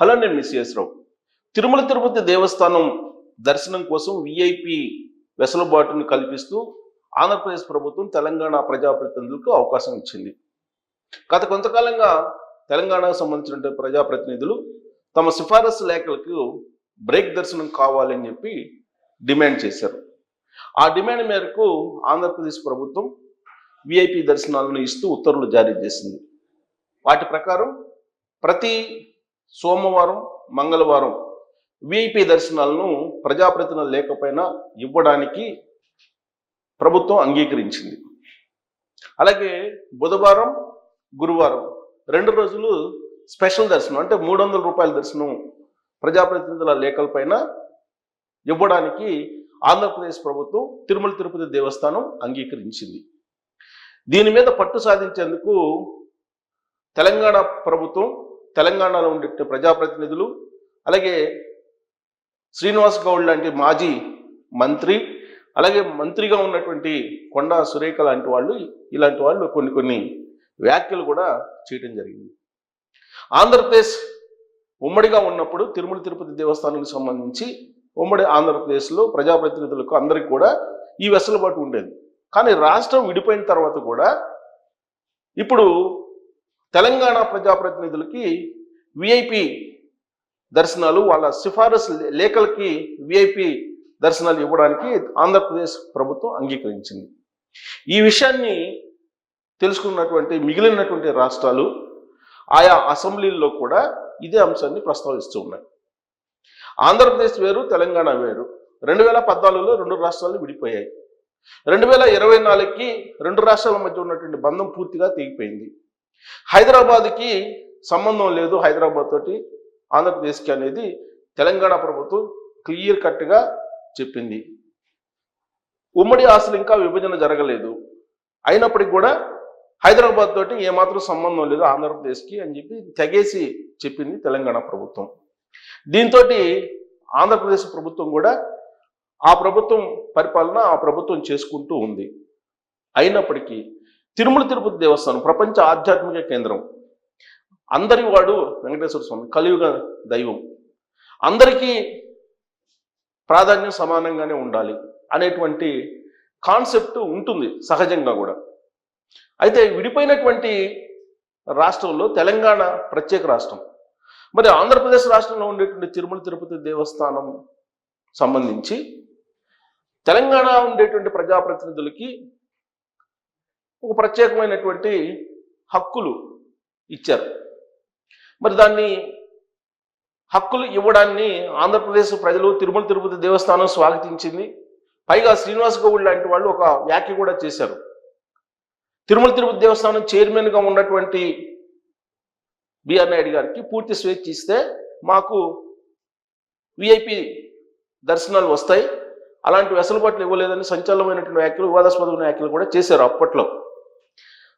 Hello నేను miss రావు. తిరుమల తిరుపతి దేవస్థానం దర్శనం కోసం విఐపి వెసులుబాటును కల్పిస్తూ ఆంధ్రప్రదేశ్ ప్రభుత్వం తెలంగాణ ప్రజాప్రతినిధులకు అవకాశం ఇచ్చింది. గత కొంతకాలంగా తెలంగాణకు సంబంధించిన ప్రజాప్రతినిధులు తమ సిఫారసు లేఖలకు బ్రేక్ దర్శనం కావాలని చెప్పి డిమాండ్ చేశారు. ఆ డిమాండ్ మేరకు ఆంధ్రప్రదేశ్ ప్రభుత్వం విఐపి దర్శనాలను ఇస్తూ ఉత్తర్వులు జారీ చేసింది. వాటి ప్రకారం ప్రతి సోమవారం మంగళవారం విఐపి దర్శనాలను ప్రజాప్రతినిధులు లేకపోయినా ఇవ్వడానికి ప్రభుత్వం అంగీకరించింది. అలాగే బుధవారం గురువారం రెండు రోజులు స్పెషల్ దర్శనం అంటే మూడు వందల రూపాయల దర్శనం ప్రజాప్రతినిధుల లేఖలపైన ఇవ్వడానికి ఆంధ్రప్రదేశ్ ప్రభుత్వం తిరుమల తిరుపతి దేవస్థానం అంగీకరించింది. దీని మీద పట్టు సాధించేందుకు తెలంగాణ ప్రభుత్వం తెలంగాణలో ఉండే ప్రజాప్రతినిధులు అలాగే శ్రీనివాస్ గౌడ్ లాంటి మాజీ మంత్రి అలాగే మంత్రిగా ఉన్నటువంటి కొండా సురేఖ లాంటి వాళ్ళు ఇలాంటి వాళ్ళు కొన్ని కొన్ని వ్యాఖ్యలు కూడా చేయడం జరిగింది. ఆంధ్రప్రదేశ్ ఉమ్మడిగా ఉన్నప్పుడు తిరుమల తిరుపతి దేవస్థానానికి సంబంధించి ఉమ్మడి ఆంధ్రప్రదేశ్లో ప్రజాప్రతినిధులకు అందరికీ కూడా ఈ వెసులుబాటు ఉండేది. కానీ రాష్ట్రం విడిపోయిన తర్వాత కూడా ఇప్పుడు తెలంగాణ ప్రజాప్రతినిధులకి విఐపి దర్శనాలు వాళ్ళ సిఫారసు లేఖలకి విఐపి దర్శనాలు ఇవ్వడానికి ఆంధ్రప్రదేశ్ ప్రభుత్వం అంగీకరించింది. ఈ విషయాన్ని తెలుసుకున్నటువంటి మిగిలినటువంటి రాష్ట్రాలు ఆయా అసెంబ్లీల్లో కూడా ఇదే అంశాన్ని ప్రస్తావిస్తూ ఉన్నాయి. ఆంధ్రప్రదేశ్ వేరు తెలంగాణ వేరు. రెండు వేల పద్నాలుగులో రెండు రాష్ట్రాలు విడిపోయాయి. రెండు వేల ఇరవై నాలుగుకి రెండు రాష్ట్రాల మధ్య ఉన్నటువంటి బంధం పూర్తిగా తెగిపోయింది. హైదరాబాద్కి సంబంధం లేదు హైదరాబాద్ తోటి ఆంధ్రప్రదేశ్కి అనేది తెలంగాణ ప్రభుత్వం క్లియర్ కట్గా చెప్పింది. ఉమ్మడి ఆస్తులు ఇంకా విభజన జరగలేదు. అయినప్పటికీ కూడా హైదరాబాద్ తోటి ఏమాత్రం సంబంధం లేదు ఆంధ్రప్రదేశ్కి అని చెప్పి తెగేసి చెప్పింది తెలంగాణ ప్రభుత్వం. దీంతో ఆంధ్రప్రదేశ్ ప్రభుత్వం కూడా ఆ ప్రభుత్వం పరిపాలన ఆ ప్రభుత్వం చేసుకుంటూ ఉంది. అయినప్పటికీ తిరుమల తిరుపతి దేవస్థానం ప్రపంచ ఆధ్యాత్మిక కేంద్రం. అందరి వాడు వెంకటేశ్వర స్వామి కలియుగ దైవం. అందరికీ ప్రాధాన్యం సమానంగానే ఉండాలి అనేటువంటి కాన్సెప్ట్ ఉంటుంది సహజంగా కూడా. అయితే విడిపోయినటువంటి రాష్ట్రంలో తెలంగాణ ప్రత్యేక రాష్ట్రం. మరి ఆంధ్రప్రదేశ్ రాష్ట్రంలో ఉండేటువంటి తిరుమల తిరుపతి దేవస్థానం సంబంధించి తెలంగాణ ఉండేటువంటి ప్రజాప్రతినిధులకి ఒక ప్రత్యేకమైనటువంటి హక్కులు ఇచ్చారు. మరి దాన్ని హక్కులు ఇవ్వడాన్ని ఆంధ్రప్రదేశ్ ప్రజలు తిరుమల తిరుపతి దేవస్థానం స్వాగతించింది. పైగా శ్రీనివాస్ గౌడ్ లాంటి వాళ్ళు ఒక వ్యాఖ్య కూడా చేశారు. తిరుమల తిరుపతి దేవస్థానం చైర్మన్గా ఉన్నటువంటి బిఆర్ నాయుడు గారికి పూర్తి స్వేచ్ఛ ఇస్తే మాకు విఐపి దర్శనాలు వస్తాయి. అలాంటి వెసులుబాట్లు ఇవ్వలేదని సంచలనమైనటువంటి వ్యాఖ్యలు వివాదాస్పదమైన వ్యాఖ్యలు కూడా చేశారు అప్పట్లో.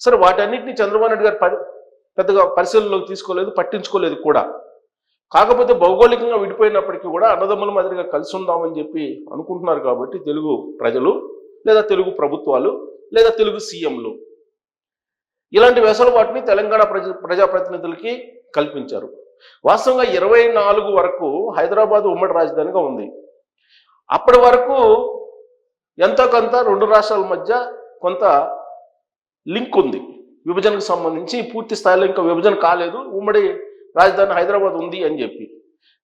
సరే వాటన్నిటిని చంద్రబాబు నాయుడు గారు పెద్దగా పరిశీలనలోకి తీసుకోలేదు పట్టించుకోలేదు కూడా. కాకపోతే భౌగోళికంగా విడిపోయినప్పటికీ కూడా అన్నదమ్ముల మాదిరిగా కలిసి ఉందామని చెప్పి అనుకుంటున్నారు కాబట్టి తెలుగు ప్రజలు లేదా తెలుగు ప్రభుత్వాలు లేదా తెలుగు సీఎంలు. ఇలాంటి వెసులుబాటుని తెలంగాణ ప్రజ ప్రజాప్రతినిధులకి కల్పించారు. వాస్తవంగా ఇరవై నాలుగు వరకు హైదరాబాద్ ఉమ్మడి రాజధానిగా ఉంది. అప్పటి వరకు ఎంతో కొంత రెండు రాష్ట్రాల మధ్య కొంత లింక్ ఉంది. విభజనకు సంబంధించి పూర్తి స్థాయిలో ఇంకా విభజన కాలేదు. ఉమ్మడి రాజధాని హైదరాబాద్ ఉంది అని చెప్పి.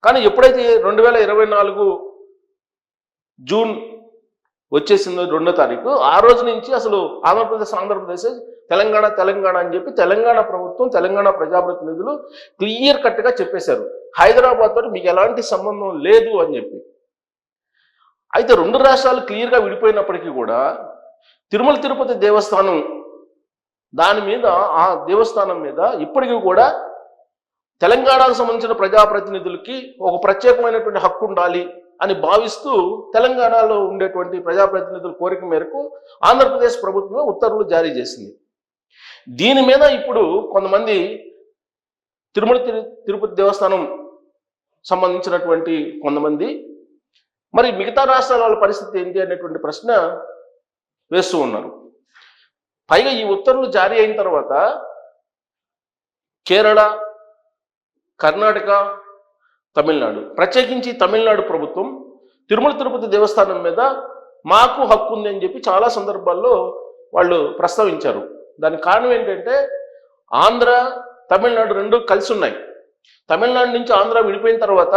కానీ ఎప్పుడైతే రెండు వేల ఇరవై నాలుగు జూన్ వచ్చేసిందో రెండో తారీఖు ఆ రోజు నుంచి అసలు ఆంధ్రప్రదేశ్ ఆంధ్రప్రదేశ్ తెలంగాణ తెలంగాణ అని చెప్పి తెలంగాణ ప్రభుత్వం తెలంగాణ ప్రజాప్రతినిధులు క్లియర్ కట్గా చెప్పేశారు. హైదరాబాద్ తోటి మీకు ఎలాంటి సంబంధం లేదు అని చెప్పి. అయితే రెండు రాష్ట్రాలు క్లియర్గా విడిపోయినప్పటికీ కూడా తిరుమల తిరుపతి దేవస్థానం దాని మీద ఆ దేవస్థానం మీద ఇప్పటికీ కూడా తెలంగాణకు సంబంధించిన ప్రజాప్రతినిధులకి ఒక ప్రత్యేకమైనటువంటి హక్కు ఉండాలి అని భావిస్తూ తెలంగాణలో ఉండేటువంటి ప్రజాప్రతినిధుల కోరిక మేరకు ఆంధ్రప్రదేశ్ ప్రభుత్వం ఉత్తర్వులు జారీ చేసింది. దీని మీద ఇప్పుడు కొంతమంది తిరుమల తిరు తిరుపతి దేవస్థానం సంబంధించినటువంటి కొంతమంది మరి మిగతా రాష్ట్రాల వాళ్ళ పరిస్థితి ఏంటి అనేటువంటి ప్రశ్న వేస్తూ ఉన్నారు. పైగా ఈ ఉత్తర్వులు జారీ అయిన తర్వాత కేరళ కర్ణాటక తమిళనాడు. ప్రత్యేకించి తమిళనాడు ప్రభుత్వం తిరుమల తిరుపతి దేవస్థానం మీద మాకు హక్కు ఉంది అని చెప్పి చాలా సందర్భాల్లో వాళ్ళు ప్రస్తావించారు. దానికి కారణం ఏంటంటే ఆంధ్ర తమిళనాడు రెండు కలిసి ఉన్నాయి. తమిళనాడు నుంచి ఆంధ్ర విడిపోయిన తర్వాత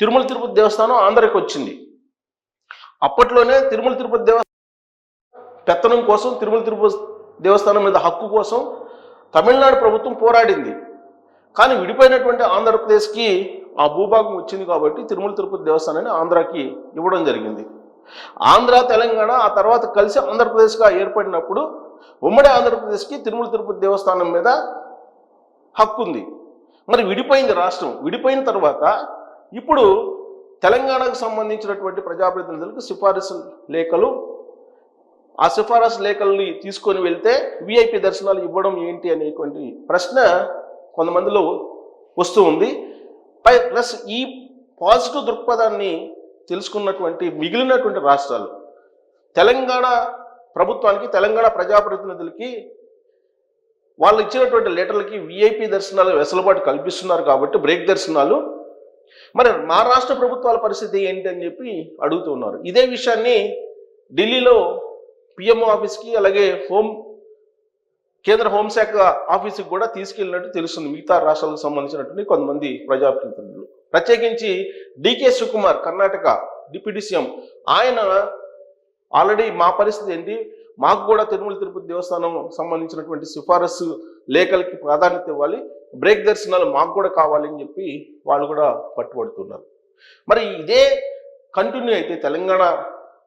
తిరుమల తిరుపతి దేవస్థానం ఆంధ్రాకి వచ్చింది. అప్పట్లోనే తిరుమల తిరుపతి దేవస్థానం పెత్తనం కోసం తిరుమల తిరుపతి దేవస్థానం మీద హక్కు కోసం తమిళనాడు ప్రభుత్వం పోరాడింది. కానీ విడిపోయినటువంటి ఆంధ్రప్రదేశ్కి ఆ భూభాగం వచ్చింది కాబట్టి తిరుమల తిరుపతి దేవస్థానాన్ని ఆంధ్రాకి ఇవ్వడం జరిగింది. ఆంధ్ర తెలంగాణ ఆ తర్వాత కలిసి ఆంధ్రప్రదేశ్గా ఏర్పడినప్పుడు ఉమ్మడి ఆంధ్రప్రదేశ్కి తిరుమల తిరుపతి దేవస్థానం మీద హక్కు ఉంది. మరి విడిపోయింది రాష్ట్రం. విడిపోయిన తర్వాత ఇప్పుడు తెలంగాణకు సంబంధించినటువంటి ప్రజాప్రతినిధులకు సిఫారసు లేఖలు ఆ సిఫారసు లేఖల్ని తీసుకొని వెళ్తే విఐపి దర్శనాలు ఇవ్వడం ఏంటి అనేటువంటి ప్రశ్న కొంతమందిలో వస్తూ ఉంది. పై ప్లస్ ఈ పాజిటివ్ దృక్పథాన్ని తెలుసుకున్నటువంటి మిగిలినటువంటి రాష్ట్రాలు తెలంగాణ ప్రభుత్వానికి తెలంగాణ ప్రజాప్రతినిధులకి వాళ్ళు ఇచ్చినటువంటి లెటర్లకి విఐపి దర్శనాలు వెసులుబాటు కల్పిస్తున్నారు కాబట్టి బ్రేక్ దర్శనాలు. మరి మా రాష్ట్ర ప్రభుత్వాల పరిస్థితి ఏంటి అని చెప్పి అడుగుతున్నారు ఇదే విషయాన్ని ఢిల్లీలో పిఎంఓ ఆఫీస్కి అలాగే హోమ్ కేంద్ర హోంశాఖ ఆఫీస్కి కూడా తీసుకెళ్ళినట్టు తెలుస్తుంది. మిగతా రాష్ట్రాలకు సంబంధించినటువంటి కొంతమంది ప్రజాప్రతినిధులు. ప్రత్యేకించి DK Shivakumar Karnataka deputy CM ఆయన ఆల్రెడీ మా పరిస్థితి ఏంటి? మాకు కూడా తిరుమల తిరుపతి దేవస్థానం సంబంధించినటువంటి సిఫారసు లేఖలకి ప్రాధాన్యత ఇవ్వాలి. బ్రేక్ దర్శనాలు మాకు కూడా కావాలి అని చెప్పి వాళ్ళు కూడా పట్టుబడుతున్నారు. మరి ఇదే కంటిన్యూ అయితే తెలంగాణ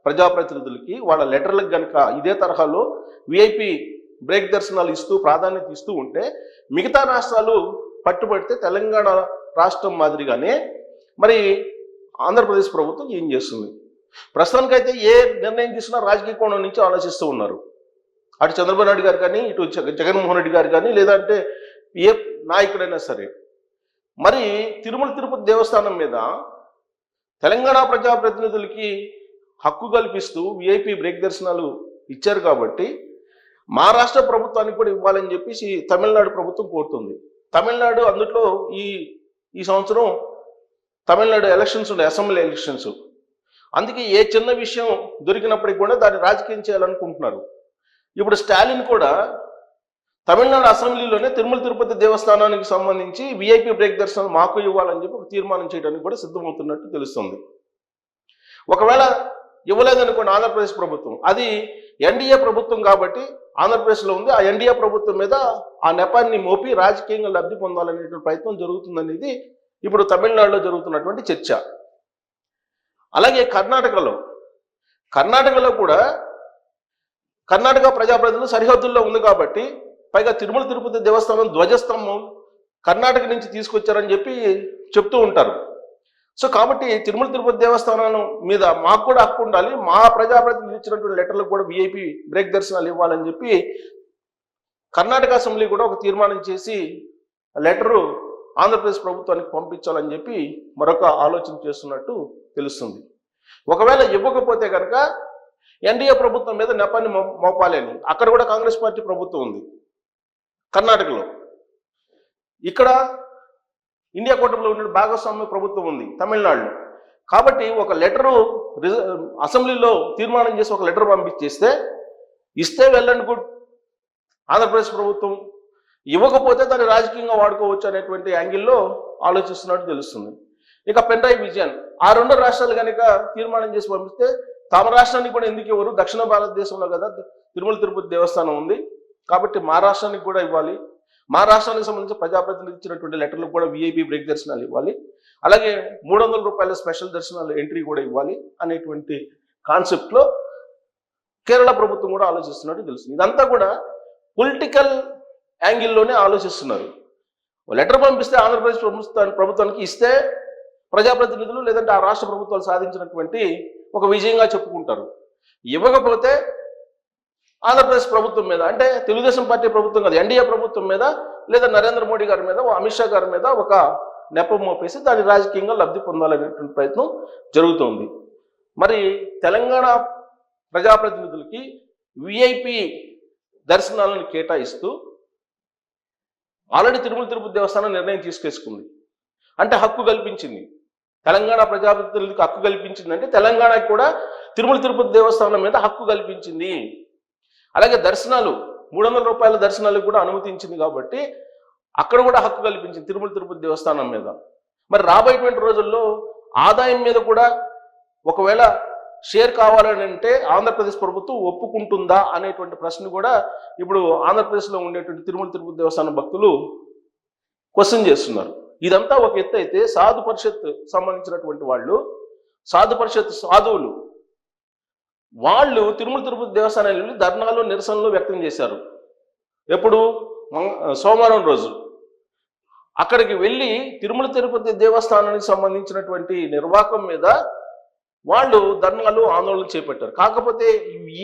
ప్రజాప్రతినిధులకి వాళ్ళ లెటర్లకు కనుక ఇదే తరహాలో విఐపి బ్రేక్ దర్శనాలు ఇస్తూ ప్రాధాన్యత ఇస్తూ ఉంటే మిగతా రాష్ట్రాలు పట్టుబడితే తెలంగాణ రాష్ట్రం మాదిరిగానే మరి ఆంధ్రప్రదేశ్ ప్రభుత్వం ఏం చేస్తుంది? ప్రస్తుతానికైతే ఏ నిర్ణయం తీసుకున్నా రాజకీయ కోణం నుంచి ఆలోచిస్తూ ఉన్నారు. అటు చంద్రబాబు నాయుడు గారు కానీ ఇటు జగన్మోహన్ రెడ్డి గారు కానీ లేదంటే ఏ నాయకుడైనా సరే. మరి తిరుమల తిరుపతి దేవస్థానం మీద తెలంగాణ ప్రజాప్రతినిధులకి హక్కు కల్పిస్తూ విఐపి బ్రేక్ దర్శనాలు ఇచ్చారు కాబట్టి మా రాష్ట్ర ప్రభుత్వానికి కూడా ఇవ్వాలని చెప్పేసి తమిళనాడు ప్రభుత్వం కోరుతుంది. తమిళనాడు అందులో ఈ ఈ సంవత్సరం తమిళనాడు ఎలక్షన్స్ ఉన్నాయి అసెంబ్లీ ఎలక్షన్స్. అందుకే ఏ చిన్న విషయం దొరికినప్పటికీ కూడా దాన్ని రాజకీయం చేయాలనుకుంటున్నారు. ఇప్పుడు స్టాలిన్ కూడా తమిళనాడు అసెంబ్లీలోనే తిరుమల తిరుపతి దేవస్థానానికి సంబంధించి విఐపి బ్రేక్ దర్శనం మాకు ఇవ్వాలని చెప్పి ఒక తీర్మానం చేయడానికి కూడా సిద్ధమవుతున్నట్టు తెలుస్తుంది. ఒకవేళ ఇవ్వలేదనుకోండి ఆంధ్రప్రదేశ్ ప్రభుత్వం. అది ఎన్డీఏ ప్రభుత్వం కాబట్టి ఆంధ్రప్రదేశ్లో ఉంది. ఆ ఎన్డీఏ ప్రభుత్వం మీద ఆ నెపాన్ని మోపి రాజకీయంగా లబ్ధి పొందాలనేటువంటి ప్రయత్నం జరుగుతుందనేది ఇప్పుడు తమిళనాడులో జరుగుతున్నటువంటి చర్చ. అలాగే కర్ణాటకలో. కర్ణాటకలో కూడా కర్ణాటక ప్రజాప్రతినిధులు సరిహద్దుల్లో ఉంది కాబట్టి పైగా తిరుమల తిరుపతి దేవస్థానం ధ్వజస్తంభం కర్ణాటక నుంచి తీసుకొచ్చారని చెప్పి చెప్తూ ఉంటారు. సో కాబట్టి తిరుమల తిరుపతి దేవస్థానం మీద మాకు కూడా హక్కు ఉండాలి. మా ప్రజాప్రతినిధులు ఇచ్చినటువంటి లెటర్లకు కూడా విఐపి బ్రేక్ దర్శనాలు ఇవ్వాలని చెప్పి కర్ణాటక అసెంబ్లీ కూడా ఒక తీర్మానం చేసి లెటరు ఆంధ్రప్రదేశ్ ప్రభుత్వానికి పంపించాలని చెప్పి మరొక ఆలోచన చేస్తున్నట్టు తెలుస్తుంది. ఒకవేళ ఇవ్వకపోతే కనుక ఎన్డీఏ ప్రభుత్వం మీద నెపాన్ని మో- అక్కడ కూడా కాంగ్రెస్ పార్టీ ప్రభుత్వం ఉంది. కర్ణాటకలో. ఇక్కడ ఇండియా కూటమిలో ఉన్న భాగస్వామ్య ప్రభుత్వం ఉంది తమిళనాడులో. కాబట్టి ఒక లెటరు రిజ- అసెంబ్లీలో తీర్మానం చేసి ఒక లెటర్ పంపించేస్తే ఇస్తే వెళ్ళండి గుడ్ ఆంధ్రప్రదేశ్ ప్రభుత్వం ఇవ్వకపోతే దాన్ని రాజకీయంగా వాడుకోవచ్చు అనేటువంటి యాంగిల్లో ఆలోచిస్తున్నట్టు తెలుస్తుంది. ఇక పెన్రాయి విజయన్ ఆ రెండు రాష్ట్రాలు కనుక తీర్మానం చేసి పంపిస్తే తమ రాష్ట్రానికి కూడా ఎందుకు ఇవ్వరు? దక్షిణ భారతదేశంలో కదా తిరుమల తిరుపతి దేవస్థానం ఉంది. కాబట్టి మా రాష్ట్రానికి కూడా ఇవ్వాలి. మా రాష్ట్రానికి సంబంధించి ప్రజాప్రతినిధులు ఇచ్చినటువంటి లెటర్లు కూడా విఐపి బ్రేక్ దర్శనాలు ఇవ్వాలి. అలాగే మూడు వందల రూపాయల స్పెషల్ దర్శనాలు ఎంట్రీ కూడా ఇవ్వాలి అనేటువంటి కాన్సెప్ట్లో కేరళ ప్రభుత్వం కూడా ఆలోచిస్తున్నట్టు తెలుస్తుంది. ఇదంతా కూడా పొలిటికల్ యాంగిల్లోనే ఆలోచిస్తున్నారు. లెటర్ పంపిస్తే ఆంధ్రప్రదేశ్ ప్రభుత్వాన్ని ప్రభుత్వానికి ఇస్తే ప్రజాప్రతినిధులు లేదంటే ఆ రాష్ట్ర ప్రభుత్వాలు సాధించినటువంటి ఒక విజయంగా చెప్పుకుంటారు. ఇవ్వకపోతే ఆంధ్రప్రదేశ్ ప్రభుత్వం మీద అంటే తెలుగుదేశం పార్టీ ప్రభుత్వం కాదు ఎన్డీఏ ప్రభుత్వం మీద లేదా నరేంద్ర మోడీ గారి మీద అమిత్ షా గారి మీద ఒక నెపం మోపేసి దాన్ని రాజకీయంగా లబ్ధి పొందాలనేటువంటి ప్రయత్నం జరుగుతోంది. మరి తెలంగాణ ప్రజాప్రతినిధులకి విఐపి దర్శనాలను కేటాయిస్తూ ఆల్రెడీ తిరుమల తిరుపతి దేవస్థానం నిర్ణయం తీసుకేసుకుంది. అంటే హక్కు కల్పించింది. తెలంగాణ ప్రజాప్రతినిధులకు హక్కు కల్పించింది అంటే తెలంగాణకి కూడా తిరుమల తిరుపతి దేవస్థానం మీద హక్కు కల్పించింది. అలాగే దర్శనాలు మూడు వందల రూపాయల దర్శనాలకు కూడా అనుమతించింది కాబట్టి అక్కడ కూడా హక్కు కల్పించింది తిరుమల తిరుపతి దేవస్థానం మీద. మరి రాబోయేటువంటి రోజుల్లో ఆదాయం మీద కూడా ఒకవేళ షేర్ కావాలని అంటే ఆంధ్రప్రదేశ్ ప్రభుత్వం ఒప్పుకుంటుందా అనేటువంటి ప్రశ్న కూడా ఇప్పుడు ఆంధ్రప్రదేశ్లో ఉండేటువంటి తిరుమల తిరుపతి దేవస్థానం భక్తులు క్వశ్చన్ చేస్తున్నారు. ఇదంతా ఒక ఎత్తు అయితే సాధు పరిషత్ సంబంధించినటువంటి వాళ్ళు సాధు పరిషత్ సాధువులు వాళ్ళు తిరుమల తిరుపతి దేవస్థానానికి వెళ్ళి ధర్నాలు నిరసనలు వ్యక్తం చేశారు. ఎప్పుడు? సోమవారం రోజు. అక్కడికి వెళ్ళి తిరుమల తిరుపతి దేవస్థానానికి సంబంధించినటువంటి నిర్వాహకం మీద వాళ్ళు ధర్నాలు ఆందోళన చేపట్టారు. కాకపోతే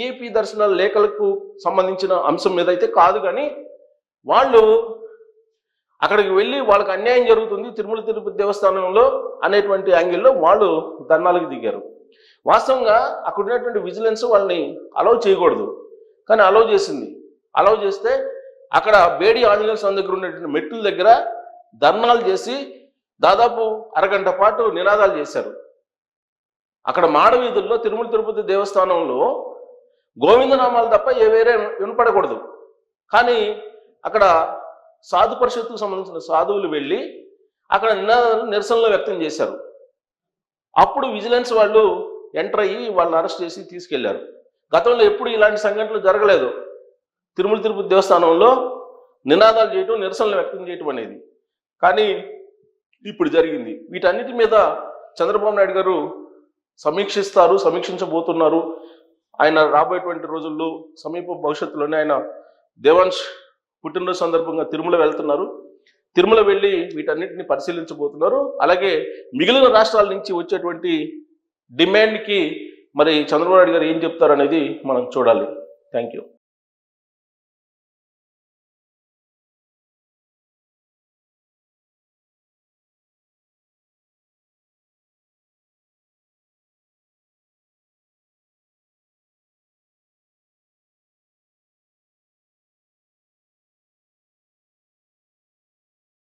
ఏపీ దర్శన దర్శనాల లేఖలకు సంబంధించిన అంశం మీద అయితే కాదు కానీ వాళ్ళు అక్కడికి వెళ్ళి వాళ్ళకి అన్యాయం జరుగుతుంది తిరుమల తిరుపతి దేవస్థానంలో అనేటువంటి యాంగిల్లో వాళ్ళు ధర్నాలకు దిగారు. వాస్తవంగా అక్కడ ఉన్నటువంటి విజిలెన్స్ వాళ్ళని అలౌ చేయకూడదు. కానీ అలౌ చేసింది. అలౌ చేస్తే అక్కడ బేడి ఆంజనేయ స్వామి దగ్గర ఉన్నటువంటి మెట్టుల దగ్గర ధర్నాలు చేసి దాదాపు అరగంట పాటు నినాదాలు చేశారు. అక్కడ మాడవీధుల్లో తిరుమల తిరుపతి దేవస్థానంలో గోవిందనామాలు తప్ప ఏ వేరే వినపడకూడదు. కానీ అక్కడ సాధు పరిషత్తుకు సంబంధించిన సాధువులు వెళ్ళి అక్కడ నినాదాలు నిరసనలు వ్యక్తం చేశారు. అప్పుడు విజిలెన్స్ వాళ్ళు ఎంటర్ అయ్యి వాళ్ళని అరెస్ట్ చేసి తీసుకెళ్ళారు. గతంలో ఎప్పుడు ఇలాంటి సంఘటనలు జరగలేదు. తిరుమల తిరుపతి దేవస్థానంలో నినాదాలు చేయటం నిరసనలు వ్యక్తం చేయటం అనేది. కానీ ఇప్పుడు జరిగింది. వీటన్నిటి మీద చంద్రబాబు నాయుడు గారు సమీక్షిస్తారు సమీక్షించబోతున్నారు. ఆయన రాబోయేటువంటి రోజుల్లో సమీప భవిష్యత్తులోనే ఆయన దేవాంశ్ పుట్టినరోజు సందర్భంగా తిరుమల వెళ్తున్నారు. తిరుమల వెళ్ళి వీటన్నిటిని పరిశీలించబోతున్నారు. అలాగే మిగిలిన రాష్ట్రాల నుంచి వచ్చేటువంటి డిమాండ్కి మరి చంద్రబాబు నాయుడు గారు ఏం చెప్తారనేది మనం చూడాలి. Thank you